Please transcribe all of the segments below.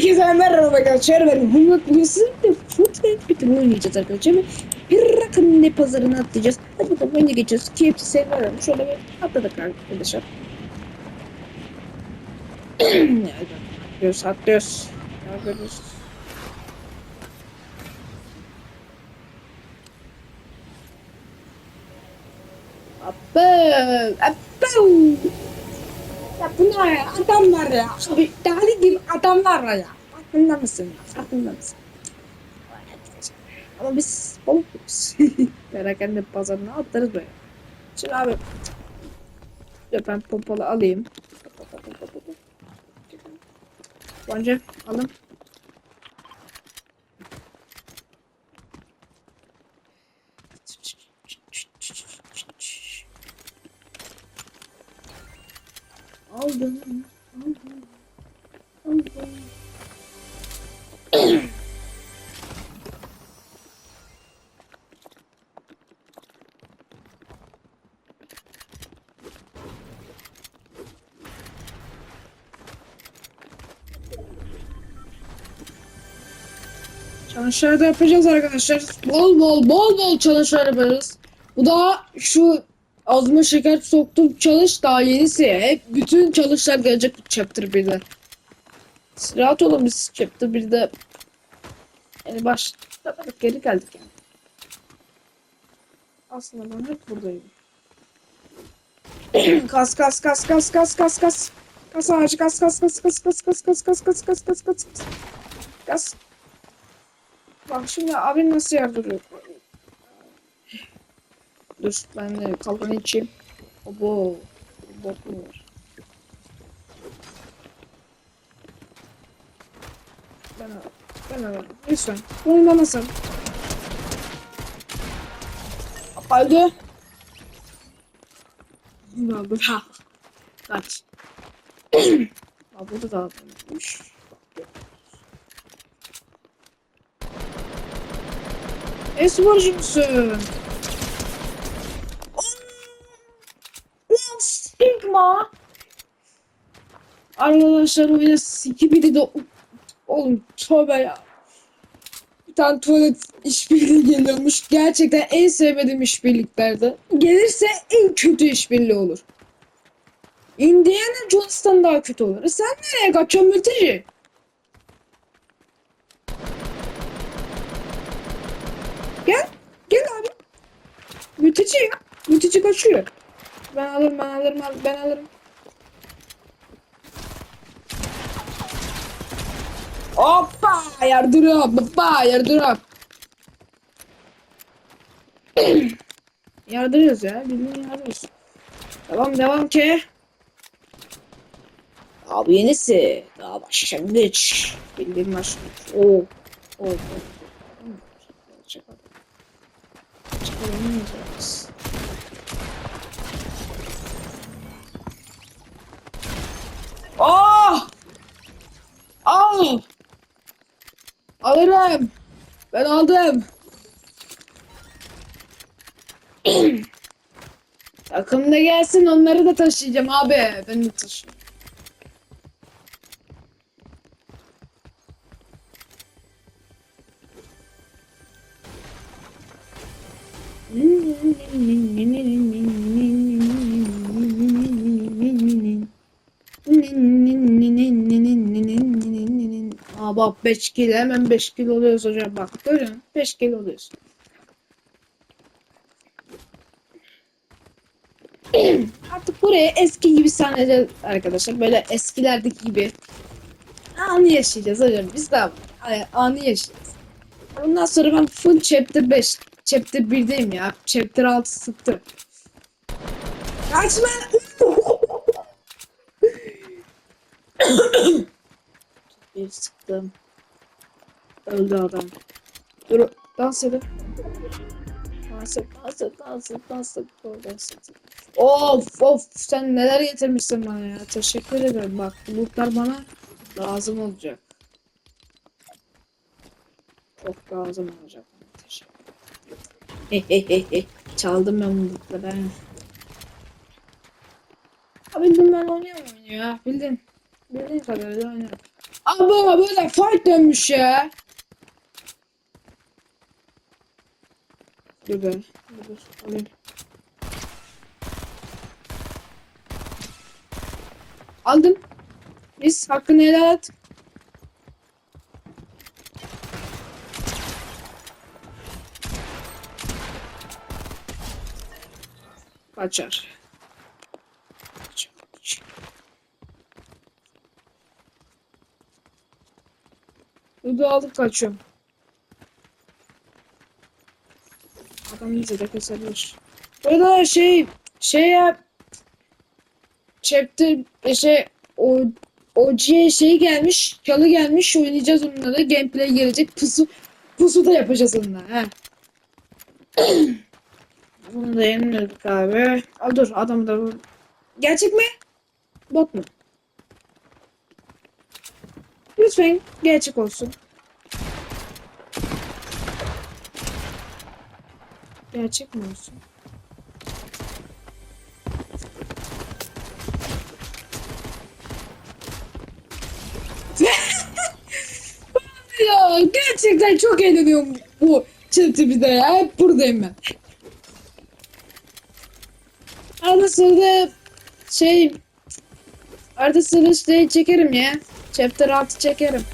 Herkese merhaba arkadaşlar. Ben Bulmak bugün sizinle bir tur oynayacağız arkadaşlar ve bir rakım ne pazarına atlayacağız. Hadi bakalım önce geçiyoruz. KFC seviyorum şöyle bir atladık arkadaşlar. Atlıyoruz atlıyoruz. Atlıyoruz Abba, abba. Ya bunlar ya adamlar ya. Abi deli gibi adamlar ya. Farkında mısın? Farkında mısın? Ama biz balıkız. Perakende pazarına atlarız böyle. Şimdi abi. Ben pompalı alayım. Bence alın. Aldım. Aldım. Aldım. Çalışmalar da yapacağız arkadaşlar. Bol bol bol bol çalışmalar yapacağız. Bu da şu azma şeker soktum çalış daha yenisi. Hep bütün çalışlar gelecek bu chapter 1'de. Rahat olun biz chapter 1'de. Yani başladık geri geldik yani. Aslında ben hep buradayım. kas kas kas kas kas kas kas. Kas ağacı kas kas kas kas kas kas kas kas kas kas kas kas kas. Bak şimdi abim nasıl yardırıyor. Dur ben de kalkanı içeyim. Obo. Bok? Ben alırım. Ben alırım. Lütfen. Oyundan asıl. Haydi. Ne oldu? Ha. Kaç. Aa, burada da alınmış. Esmerci misin? Sigma. Arkadaşlar öyle sikibidi de oğlum tövbe ya. Bir tane tuvalet işbirliği geliyormuş. Gerçekten en sevmediğim işbirliklerde. Gelirse en kötü işbirliği olur. Indiana Jones'tan daha kötü olur. E sen nereye kaçıyorsun mülteci? Gel. Gel abi. Mülteci ya. Mülteci kaçıyor. Ben alırım ben alırım ben alırım. Hoppa yardıram baba yardıram. Yardırıyoruz ya bildiğin yardırıyoruz. Devam devam ki. Abi yenisi. Daha başlangıç. Bildiğin başlangıç. Oo. Oo. oo. Çakalım. Çıkaramayacağız. Oh! Al! Alırım. Ben aldım. Takım da gelsin onları da taşıyacağım abi. Ben de taşıyayım. Aa bak 5 kilo hemen 5 kilo oluyoruz hocam bak görün 5 kilo oluyoruz. Artık buraya eski gibi sahnede arkadaşlar böyle eskilerdeki gibi anı yaşayacağız hocam biz de anı yaşayacağız. Ondan sonra ben full chapter 5 chapter 1'deyim ya chapter 6 sıktı. Kaçma! Bir sıktım. Öldü adam. Dur dans edin. Dans et, dans et, dans et, dans et, dans et. Of of sen neler getirmişsin bana ya. Teşekkür ederim bak bu lootlar bana lazım olacak. Çok lazım olacak. Teşekkür ederim. Çaldım ben bu lootları. Ha bildim ben oynayamıyorum ya. Bildim. Bildiğin kadarıyla oynarım. Ama böyle fight dönmüş ya. Dur be. Dur. Alayım. Aldım. Biz hakkını helal et. Kaçar, Dudu aldık kaçıyorum. Adam iyice de kesebilir. Burada şey şey ya chapter e, şey o OG'ye şey gelmiş, çalı gelmiş, oynayacağız onunla da gameplay gelecek. Pusu pusu da yapacağız onunla. He. Bunu da yenildik abi. Aa, dur adam da vur. Gerçek mi? Bot mu? Lütfen gerçek olsun. Gerçek mi olsun? ya gerçekten çok eğleniyorum bu çatı ya. Hep buradayım ben. Arada sırada şey arada sırada şey çekerim ya. Chapter 6 çekerim.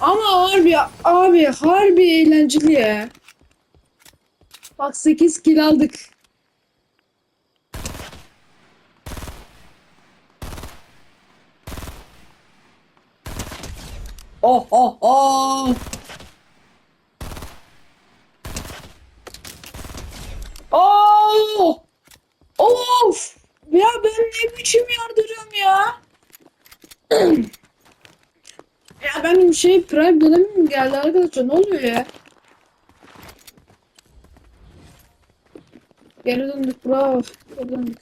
Ama harbi abi harbi eğlenceli ya. Bak 8 kill aldık. Oh oh oh. Oh! Of! Ya ben ne biçim yardırıyorum ya? Ya benim şey prime dönemim mi geldi arkadaşlar ne oluyor ya? Geri döndük bravo. Geri döndük.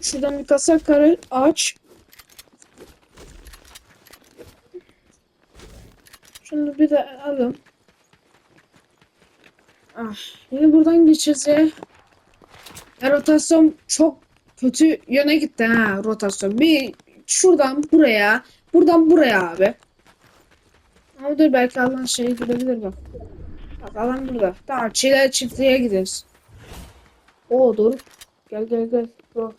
Şuradan bir kasa kare aç. Şunu bir de alalım. Ah, yine buradan geçeceğiz. Ya rotasyon çok kötü yöne gitti ha rotasyon. Bir şuradan buraya, buradan buraya abi. Ama dur belki alan şey gidebilir bak. Bak alan burada. Tamam çile çiftliğe gideriz. Oo doğru. Gel gel gel. Bro.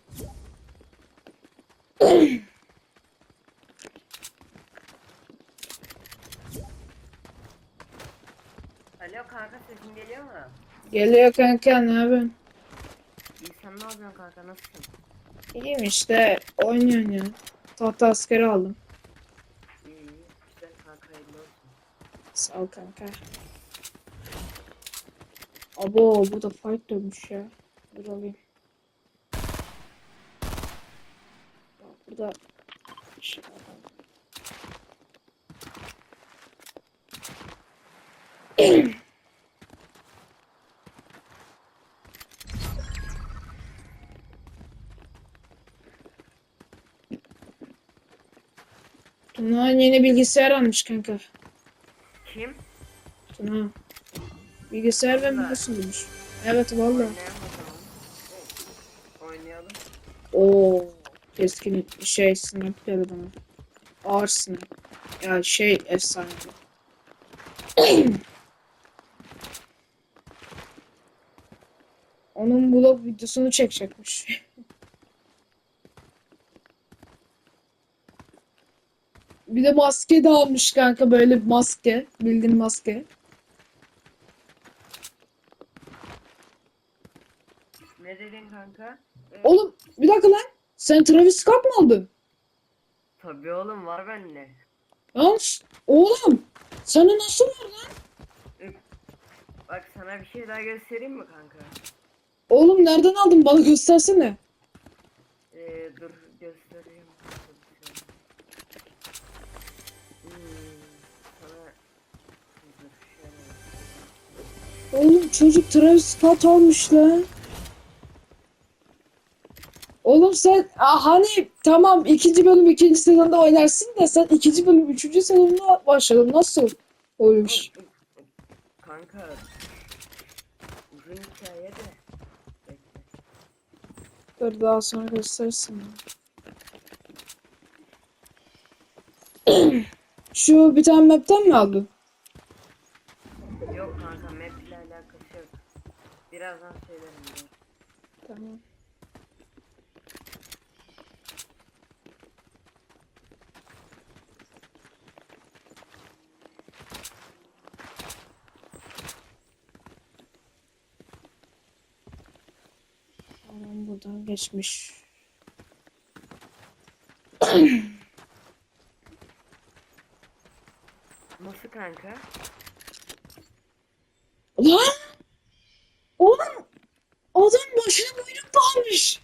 Alo kanka sesin geliyor mu? Geliyor kanka ne yapıyorsun? İyi sen ne yapıyorsun kanka nasılsın? İyiyim işte oynuyorsun ya. Tahta askeri aldım. İyi iyi güzel kanka hayırlı olsun. Sağ ol kanka. Abo burada fight dönmüş ya. Dur alayım. Bak Burada şey var. Tuna yeni bilgisayar almış kanka. Kim? Tuna. Bilgisayar ve mouse bulmuş. Evet valla. Oynayalım. Oo, keskin şey snap geldi bana. Ağır snap. Ya şey efsane. Onun vlog videosunu çekecekmiş. Bir de maske de almış kanka böyle bir maske. Bildiğin maske. Ne dedin kanka? Ee, Oğlum bir dakika lan. Sen Travis Scott mı aldın? Tabii oğlum var bende. Lan oğlum sana nasıl var lan? Bak sana bir şey daha göstereyim mi kanka? Oğlum nereden aldın bana göstersene. Ee, dur göstereyim. Oğlum çocuk Travis Scott olmuş lan. Oğlum sen ah, hani tamam ikinci bölüm ikinci sezonda oynarsın da sen ikinci bölüm üçüncü sezonda başladın nasıl olmuş? Kanka uzun hikaye de. Bekle. Dur daha sonra göstersin. şu bir tane map'ten mi aldın? Birazdan söylerim. dur. Tamam. Adam buradan geçmiş. Nasıl kanka? Lan! Oğlum! Adam başına buyruk bağlamış.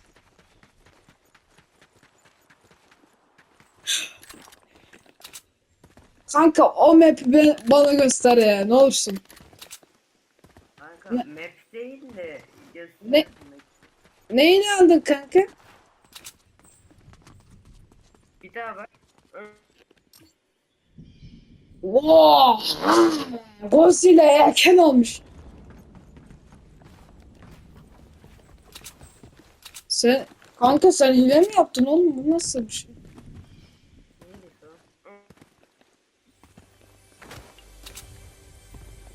Kanka o map'i be- bana göster ya ne olursun. Kanka Ne- map değil de. Ne? Neyini aldın kanka? Bir daha bak. Wow! Godzilla erken olmuş. Sen kanka sen hile mi yaptın oğlum? Bu nasıl bir şey?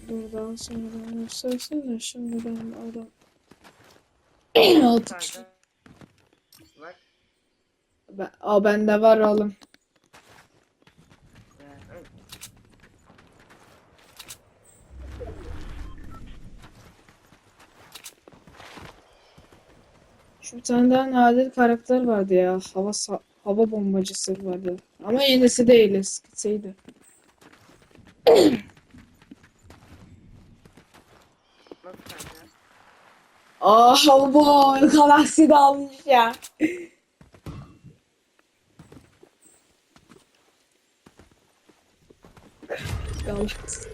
Buradan sonra göstersene şimdi ben adam. Altı. Bak. Ben, aa bende var oğlum. Şu bir tane daha nadir karakter vardı ya. Hava hava bombacısı vardı. Ama yenisi değil eskisiydi. Aa bu galaksi de almış ya. Galaksi.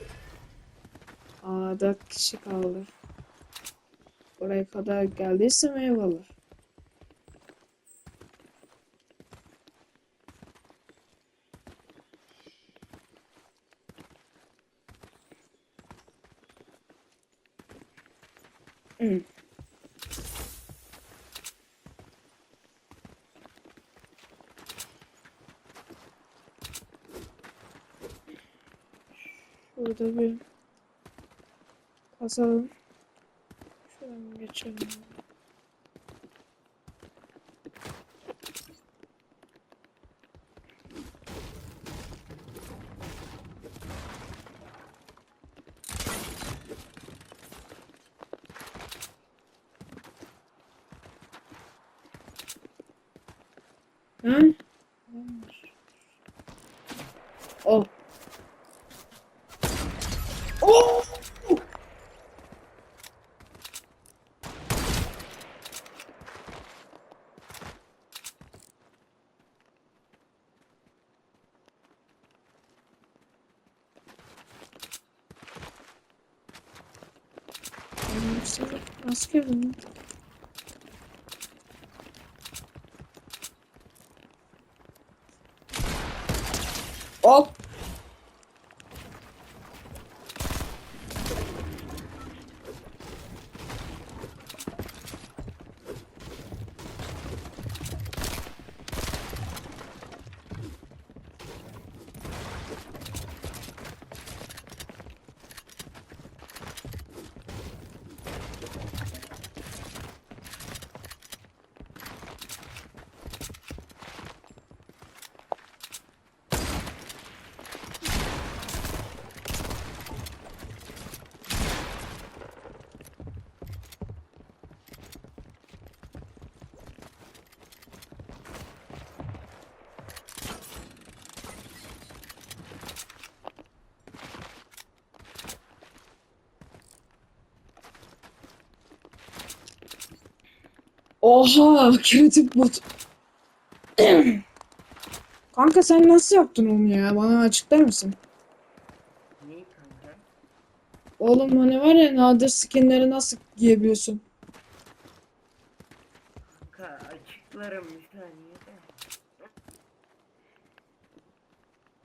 Aa dört kişi kaldı. Oraya kadar geldiysem eyvallah. Hı. Şurada bir kazalım. Şuradan geçelim. Hı? Oh. Oh! Askerim. Hop. Oha kritik bot. Kanka sen nasıl yaptın onu ya? Bana açıklar mısın? Neyi kanka? Oğlum hani var ya nadir skinleri nasıl giyebiliyorsun? Kanka açıklarım bir saniye de.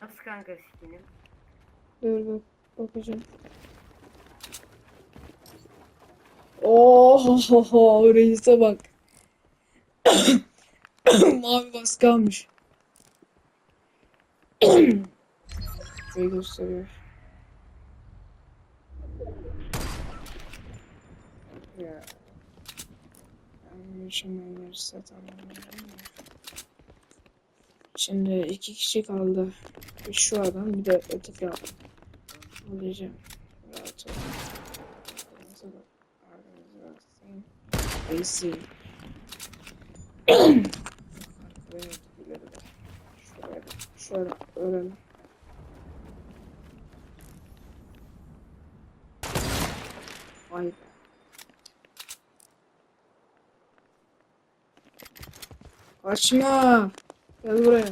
Nasıl kanka skinim? Dur bak bakacağım. Oho reise bak. Mavi baskı almış. sayfayı gösteriyor. Ya. Şimdi iki kişi kaldı. Şu adam bir de öteki adam. Alacağım. Rahat ol. Arkanıza bakayım. I see. Da. Şöyle öğrenelim. Vay be. Kaçma. Gel buraya.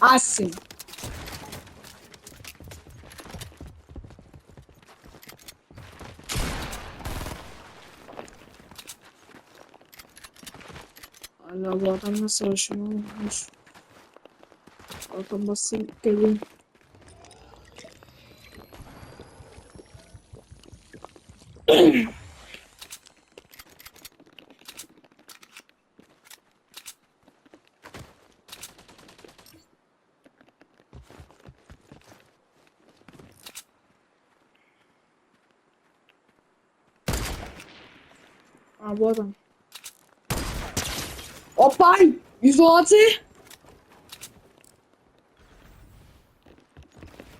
Asin. Allah bu adam nasıl savaşıyor olmuş. Adam basayım geleyim. Aa bu adam. Hoppa! 116.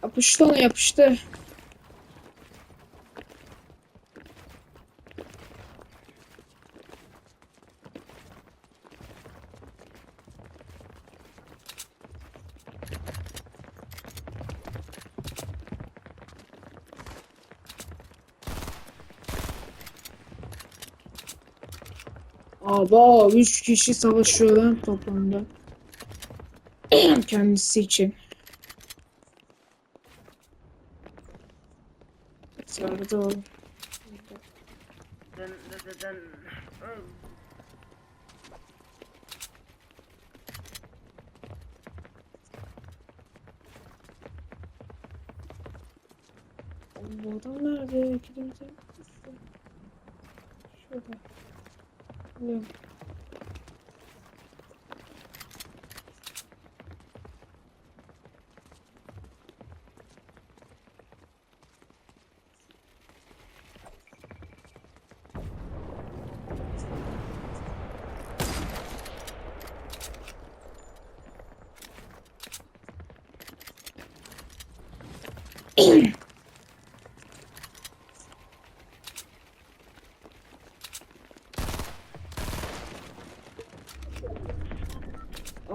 Yapıştı ona yapıştı. Aba 3 kişi savaşıyor lan toplamda. Kendisi için. Hı. Oğlum bu adam nerede? Kilimize Şurada. Biliyorum.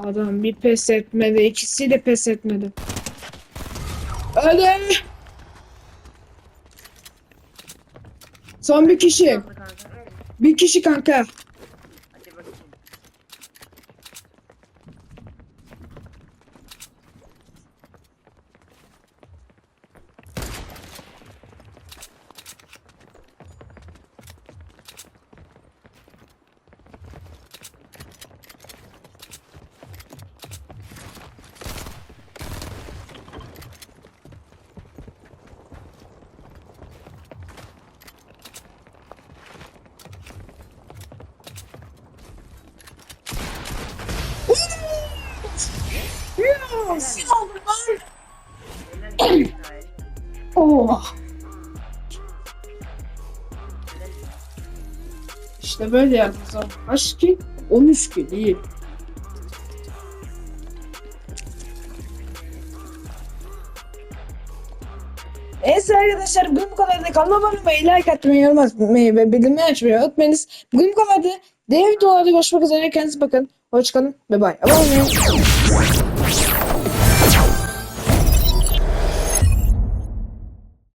Adam bir pes etmedi. ikisi de pes etmedi. Öyle. Son bir kişi. Bir kişi kanka. Hadi bakayım. Oh. İşte böyle yapacağız. Kaç ki? 13 ki değil. Evet arkadaşlar bugün bu kadar da kanalıma abone olmayı, like atmayı, yorum ve bildirimleri açmayı unutmayınız. Bugün bu kadar da diğer videolarda görüşmek üzere. Kendinize bakın. Hoşçakalın ve bay. Abone olmayı.